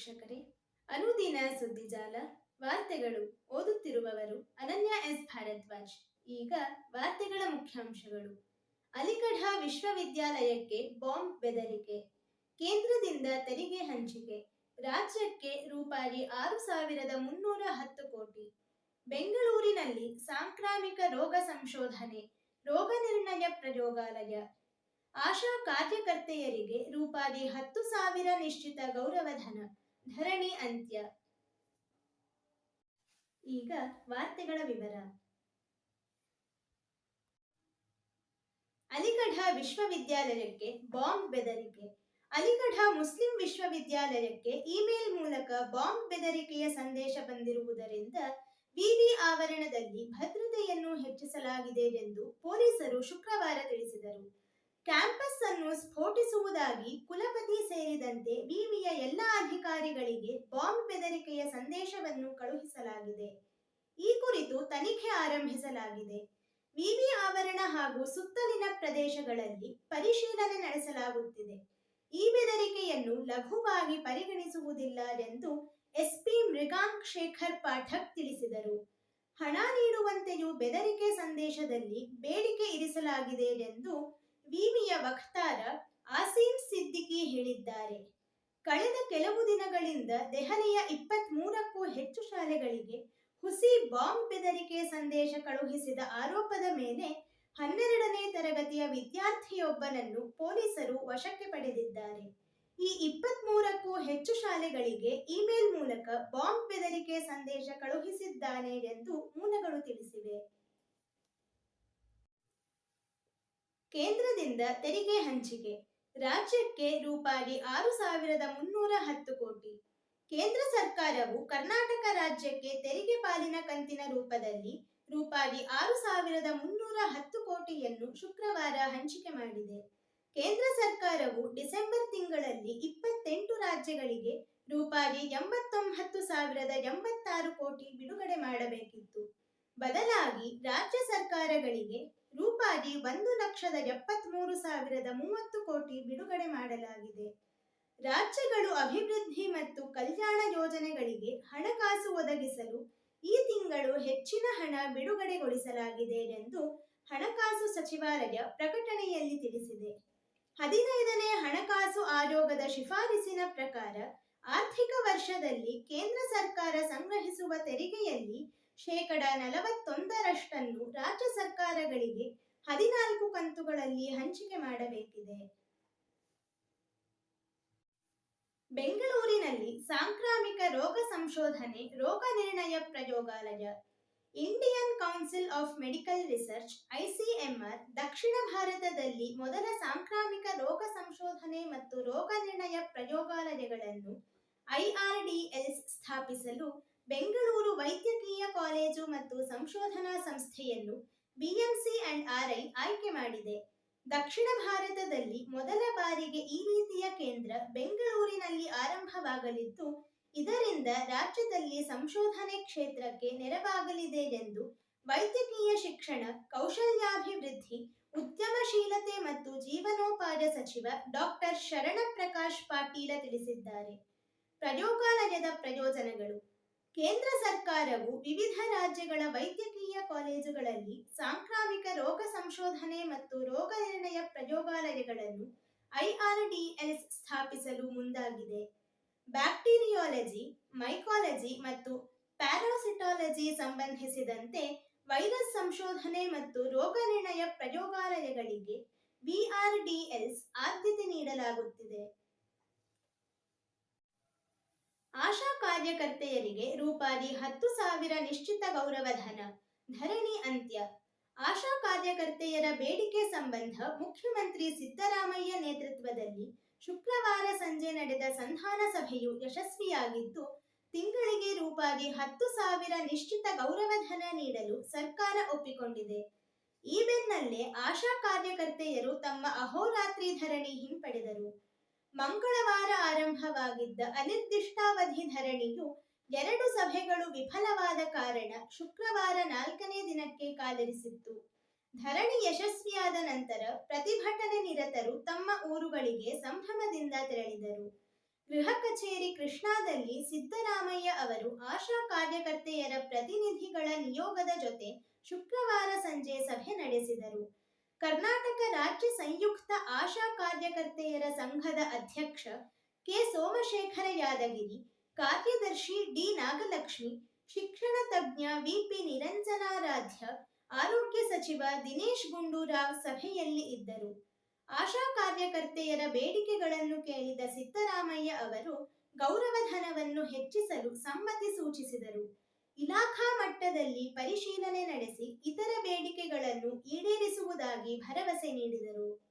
ವೀಕ್ಷಕರೇ, ಅನುದಿನ ಸುದ್ದಿಜಾಲ, ವಾರ್ತೆಗಳು ಓದುತ್ತಿರುವವರು ಅನನ್ಯ ಎಸ್. ಭಾರದ್ವಾಜ್. ಈಗ ವಾರ್ತೆಗಳ ಮುಖ್ಯಾಂಶಗಳು. ಅಲಿಗಢ ವಿಶ್ವವಿದ್ಯಾಲಯಕ್ಕೆ ಬಾಂಬ್ ಬೆದರಿಕೆ, ಕೇಂದ್ರದಿಂದ ತೆರಿಗೆ ಹಂಚಿಕೆ, ರಾಜ್ಯಕ್ಕೆ ರೂಪಾಯಿ ಆರು ಸಾವಿರದ ಮುನ್ನೂರ ಹತ್ತು ಕೋಟಿ, ಬೆಂಗಳೂರಿನಲ್ಲಿ ಸಾಂಕ್ರಾಮಿಕ ರೋಗ ಸಂಶೋಧನೆ, ರೋಗ ನಿರ್ಣಯ ಪ್ರಯೋಗಾಲಯ, ಆಶಾ ಕಾರ್ಯಕರ್ತೆಯರಿಗೆ ರೂಪಾಯಿ ಹತ್ತು ಸಾವಿರ ನಿಶ್ಚಿತ ಗೌರವಧನ ಧರಣಿ ಅಂತ್ಯ. ಈಗ ವಾರ್ತೆಗಳ ವಿವರ. ಅಲಿಗಢ ವಿಶ್ವವಿದ್ಯಾಲಯಕ್ಕೆ ಬಾಂಬ್ ಬೆದರಿಕೆ. ಅಲಿಗಢ ಮುಸ್ಲಿಂ ವಿಶ್ವವಿದ್ಯಾಲಯಕ್ಕೆ ಇಮೇಲ್ ಮೂಲಕ ಬಾಂಬ್ ಬೆದರಿಕೆಯ ಸಂದೇಶ ಬಂದಿರುವುದರಿಂದ ವಿವಿ ಆವರಣದಲ್ಲಿ ಭದ್ರತೆಯನ್ನು ಹೆಚ್ಚಿಸಲಾಗಿದೆ ಎಂದು ಪೊಲೀಸರು ಶುಕ್ರವಾರ ತಿಳಿಸಿದರು. ಕ್ಯಾಂಪಸ್ ಅನ್ನು ಸ್ಫೋಟಿಸುವುದಾಗಿ ಕುಲಪತಿ ಸೇರಿದಂತೆ ವಿವಿಯ ಎಲ್ಲ ಅಧಿಕಾರಿಗಳಿಗೆ ಬಾಂಬ್ ಬೆದರಿಕೆಯ ಸಂದೇಶವನ್ನು ಕಳುಹಿಸಲಾಗಿದೆ. ಈ ಕುರಿತು ತನಿಖೆ ಆರಂಭಿಸಲಾಗಿದೆ. ವಿವಿ ಆವರಣ ಹಾಗೂ ಸುತ್ತಲಿನ ಪ್ರದೇಶಗಳಲ್ಲಿ ಪರಿಶೀಲನೆ ನಡೆಸಲಾಗುತ್ತಿದೆ. ಈ ಬೆದರಿಕೆಯನ್ನು ಲಘುವಾಗಿ ಪರಿಗಣಿಸುವುದಿಲ್ಲ ಎಂದು ಎಸ್ಪಿ ಮೃಗಾಂಕ್ ಶೇಖರ್ ಪಾಠಕ್ ತಿಳಿಸಿದರು. ಹಣ ನೀಡುವಂತೆಯೂ ಬೆದರಿಕೆ ಸಂದೇಶದಲ್ಲಿ ಬೇಡಿಕೆ ಇರಿಸಲಾಗಿದೆ ಎಂದು ವಿವಿಯ ವಕ್ತಾರ ಆಸೀಂ ಸಿದ್ದಿಕಿ ಹೇಳಿದ್ದಾರೆ. ಕಳೆದ ಕೆಲವು ದಿನಗಳಿಂದ ದೆಹಲಿಯ ಇಪ್ಪತ್ತ್ ಮೂರಕ್ಕೂ ಹೆಚ್ಚು ಶಾಲೆಗಳಿಗೆ ಹುಸಿ ಬಾಂಬ್ ಬೆದರಿಕೆ ಸಂದೇಶ ಕಳುಹಿಸಿದ ಆರೋಪದ ಮೇಲೆ ಹನ್ನೆರಡನೇ ತರಗತಿಯ ವಿದ್ಯಾರ್ಥಿಯೊಬ್ಬನನ್ನು ಪೊಲೀಸರು ವಶಕ್ಕೆ ಪಡೆದಿದ್ದಾರೆ. ಈ ಇಪ್ಪತ್ತ್ ಮೂರಕ್ಕೂ ಹೆಚ್ಚು ಶಾಲೆಗಳಿಗೆ ಇಮೇಲ್ ಮೂಲಕ ಬಾಂಬ್ ಬೆದರಿಕೆ ಸಂದೇಶ ಕಳುಹಿಸಿದ್ದಾನೆ ಎಂದು ಮೂಲಗಳು ತಿಳಿಸಿವೆ. ಕೇಂದ್ರದಿಂದ ತೆರಿಗೆ ಹಂಚಿಕೆ. ರಾಜ್ಯಕ್ಕೆ ರೂಪಾಯಿ ಆರು ಸಾವಿರದ ಮುನ್ನೂರ ಹತ್ತು ಕೋಟಿ. ಕೇಂದ್ರ ಸರ್ಕಾರವು ಕರ್ನಾಟಕ ರಾಜ್ಯಕ್ಕೆ ತೆರಿಗೆ ಪಾಲಿನ ಕಂತಿನ ರೂಪದಲ್ಲಿ ರೂಪಾಯಿ ಆರು ಸಾವಿರದ ಮುನ್ನೂರ ಹತ್ತು ಕೋಟಿಯನ್ನು ಶುಕ್ರವಾರ ಹಂಚಿಕೆ ಮಾಡಿದೆ. ಕೇಂದ್ರ ಸರ್ಕಾರವು ಡಿಸೆಂಬರ್ ತಿಂಗಳಲ್ಲಿ ಇಪ್ಪತ್ತೆಂಟು ರಾಜ್ಯಗಳಿಗೆ ರೂಪಾಯಿ ಎಂಬತ್ತೊಂಬತ್ತು ಸಾವಿರದ ಎಂಬತ್ತಾರು ಕೋಟಿ ಬಿಡುಗಡೆ ಮಾಡಬೇಕಿತ್ತು. ಬದಲಾಗಿ ರಾಜ್ಯ ಸರ್ಕಾರಗಳಿಗೆ ರೂಪಾಯಿ ಒಂದು ಲಕ್ಷದ ಎಪ್ಪತ್ಮೂರು ಸಾವಿರದ ಮೂವತ್ತು ಕೋಟಿ ಬಿಡುಗಡೆ ಮಾಡಲಾಗಿದೆ. ರಾಜ್ಯಗಳು ಅಭಿವೃದ್ಧಿ ಮತ್ತು ಕಲ್ಯಾಣ ಯೋಜನೆಗಳಿಗೆ ಹಣಕಾಸು ಒದಗಿಸಲು ಈ ತಿಂಗಳು ಹೆಚ್ಚಿನ ಹಣ ಬಿಡುಗಡೆಗೊಳಿಸಲಾಗಿದೆ ಎಂದು ಹಣಕಾಸು ಸಚಿವಾಲಯ ಪ್ರಕಟಣೆಯಲ್ಲಿ ತಿಳಿಸಿದೆ. ಹದಿನೈದನೇ ಹಣಕಾಸು ಆಯೋಗದ ಶಿಫಾರಸಿನ ಪ್ರಕಾರ ಆರ್ಥಿಕ ವರ್ಷದಲ್ಲಿ ಕೇಂದ್ರ ಸರ್ಕಾರ ಸಂಗ್ರಹಿಸುವ ತೆರಿಗೆಯಲ್ಲಿ ಶೇಕಡ ನಲವತ್ತೊಂದರಷ್ಟನ್ನು ರಾಜ್ಯ ಸರ್ಕಾರಗಳಿಗೆ ಹದಿನಾಲ್ಕು ಕಂತುಗಳಲ್ಲಿ ಹಂಚಿಕೆ ಮಾಡಬೇಕಿದೆ. ಬೆಂಗಳೂರಿನಲ್ಲಿ ಸಾಂಕ್ರಾಮಿಕ ರೋಗ ಸಂಶೋಧನೆ, ರೋಗ ನಿರ್ಣಯ ಪ್ರಯೋಗಾಲಯ, Indian Council of Medical Research, ICMR, ದಕ್ಷಿಣ ಭಾರತದಲ್ಲಿ ಮೊದಲ ಸಾಂಕ್ರಾಮಿಕ ರೋಗ ಸಂಶೋಧನೆ ಮತ್ತು ರೋಗ ನಿರ್ಣಯ ಪ್ರಯೋಗಾಲಯಗಳನ್ನು ಐಆರ್ಡಿಎಲ್ಸ್ ಸ್ಥಾಪಿಸಲು ಬೆಂಗಳೂರು ವೈದ್ಯಕೀಯ ಕಾಲೇಜು ಮತ್ತು ಸಂಶೋಧನಾ ಸಂಸ್ಥೆಯನ್ನು ಬಿಎಂಸಿ ಅಂಡ್ ಆರ್ಐ ಆಯ್ಕೆ ಮಾಡಿದೆ. ದಕ್ಷಿಣ ಭಾರತದಲ್ಲಿ ಮೊದಲ ಬಾರಿಗೆ ಈ ರೀತಿಯ ಕೇಂದ್ರ ಬೆಂಗಳೂರಿನಲ್ಲಿ ಆರಂಭವಾಗಲಿದ್ದು, ಇದರಿಂದ ರಾಜ್ಯದಲ್ಲಿ ಸಂಶೋಧನೆ ಕ್ಷೇತ್ರಕ್ಕೆ ನೆರವಾಗಲಿದೆ ಎಂದು ವೈದ್ಯಕೀಯ ಶಿಕ್ಷಣ, ಕೌಶಲ್ಯಾಭಿವೃದ್ಧಿ, ಉದ್ಯಮಶೀಲತೆ ಮತ್ತು ಜೀವನೋಪಾಯ ಸಚಿವ ಡಾಕ್ಟರ್ ಶರಣ ಪ್ರಕಾಶ್ ಪಾಟೀಲ ತಿಳಿಸಿದ್ದಾರೆ. ಪ್ರಯೋಗಾಲಯದ ಪ್ರಯೋಜನಗಳು ಕೇಂದ್ರ ಸರ್ಕಾರವು ವಿವಿಧ ರಾಜ್ಯಗಳ ವೈದ್ಯಕೀಯ ಕಾಲೇಜುಗಳಲ್ಲಿ ಸಾಂಕ್ರಾಮಿಕ ರೋಗ ಸಂಶೋಧನೆ ಮತ್ತು ರೋಗ ನಿರ್ಣಯ ಪ್ರಯೋಗಾಲಯಗಳನ್ನು ಐಆರ್ಡಿಎಲ್ಸ್ ಸ್ಥಾಪಿಸಲು ಮುಂದಾಗಿದೆ. ಬ್ಯಾಕ್ಟೀರಿಯಾಲಜಿ, ಮೈಕಾಲಜಿ ಮತ್ತು ಪ್ಯಾರಾಸಿಟಾಲಜಿ ಸಂಬಂಧಿಸಿದಂತೆ ವೈರಸ್ ಸಂಶೋಧನೆ ಮತ್ತು ರೋಗ ನಿರ್ಣಯ ಪ್ರಯೋಗಾಲಯಗಳಿಗೆ ಬಿಆರ್ಡಿಎಲ್ಸ್ ಆದ್ಯತೆ ನೀಡಲಾಗುತ್ತಿದೆ. ಆಶಾ ಕಾರ್ಯಕರ್ತೆಯರಿಗೆ ರೂಪಾಯಿ ಹತ್ತು ಸಾವಿರ ನಿಶ್ಚಿತ ಗೌರವಧನ ಧರಣಿ ಅಂತ್ಯ. ಆಶಾ ಕಾರ್ಯಕರ್ತೆಯರ ಬೇಡಿಕೆ ಸಂಬಂಧ ಮುಖ್ಯಮಂತ್ರಿ ಸಿದ್ದರಾಮಯ್ಯ ನೇತೃತ್ವದಲ್ಲಿ ಶುಕ್ರವಾರ ಸಂಜೆ ನಡೆದ ಸಂಧಾನ ಸಭೆಯು ಯಶಸ್ವಿಯಾಗಿದ್ದು, ತಿಂಗಳಿಗೆ ರೂಪಾಯಿ ಹತ್ತು ಸಾವಿರ ನಿಶ್ಚಿತ ಗೌರವಧನ ನೀಡಲು ಸರ್ಕಾರ ಒಪ್ಪಿಕೊಂಡಿದೆ. ಈ ಬೆನ್ನಲ್ಲೇ ಆಶಾ ಕಾರ್ಯಕರ್ತೆಯರು ತಮ್ಮ ಅಹೋರಾತ್ರಿ ಧರಣಿ ಹಿಂಪಡೆದರು. ಮಂಗಳವಾರ ಆರಂಭವಾಗಿದ್ದ ಅನಿರ್ದಿಷ್ಟಾವಧಿ ಧರಣಿಯು ಎರಡು ಸಭೆಗಳು ವಿಫಲವಾದ ಕಾರಣ ಶುಕ್ರವಾರ ನಾಲ್ಕನೇ ದಿನಕ್ಕೆ ಕಾಲಿರಿಸಿತ್ತು. ಧರಣಿ ಯಶಸ್ವಿಯಾದ ನಂತರ ಪ್ರತಿಭಟನೆ ನಿರತರು ತಮ್ಮ ಊರುಗಳಿಗೆ ಸಂಭ್ರಮದಿಂದ ತೆರಳಿದರು. ಗೃಹ ಕಚೇರಿ ಕೃಷ್ಣಾದಲ್ಲಿ ಸಿದ್ದರಾಮಯ್ಯ ಅವರು ಆಶಾ ಕಾರ್ಯಕರ್ತೆಯರ ಪ್ರತಿನಿಧಿಗಳ ನಿಯೋಗದ ಜೊತೆ ಶುಕ್ರವಾರ ಸಂಜೆ ಸಭೆ ನಡೆಸಿದರು. ಕರ್ನಾಟಕ ರಾಜ್ಯ ಸಂಯುಕ್ತ ಆಶಾ ಕಾರ್ಯಕರ್ತೆಯರ ಸಂಘದ ಅಧ್ಯಕ್ಷ ಕೆ. ಸೋಮಶೇಖರ ಯಾದಗಿರಿ, ಕಾರ್ಯದರ್ಶಿ ಡಿ. ನಾಗಲಕ್ಷ್ಮಿ, ಶಿಕ್ಷಣ ತಜ್ಞ ವಿಪಿ ನಿರಂಜನಾರಾಧ್ಯ, ಆರೋಗ್ಯ ಸಚಿವ ದಿನೇಶ್ ಗುಂಡೂರಾವ್ ಸಭೆಯಲ್ಲಿ ಇದ್ದರು. ಆಶಾ ಕಾರ್ಯಕರ್ತೆಯರ ಬೇಡಿಕೆಗಳನ್ನು ಕೇಳಿದ ಸಿದ್ದರಾಮಯ್ಯ ಅವರು ಗೌರವಧನವನ್ನು ಹೆಚ್ಚಿಸಲು ಸಮ್ಮತಿ ಸೂಚಿಸಿದರು. ಇಲಾಖಾ ಮಟ್ಟದಲ್ಲಿ ಪರಿಶೀಲನೆ ನಡೆಸಿ ಇತರ ಬೇಡಿಕೆಗಳನ್ನು ಈಡೇರಿಸುವುದಾಗಿ ಭರವಸೆ ನೀಡಿದರು.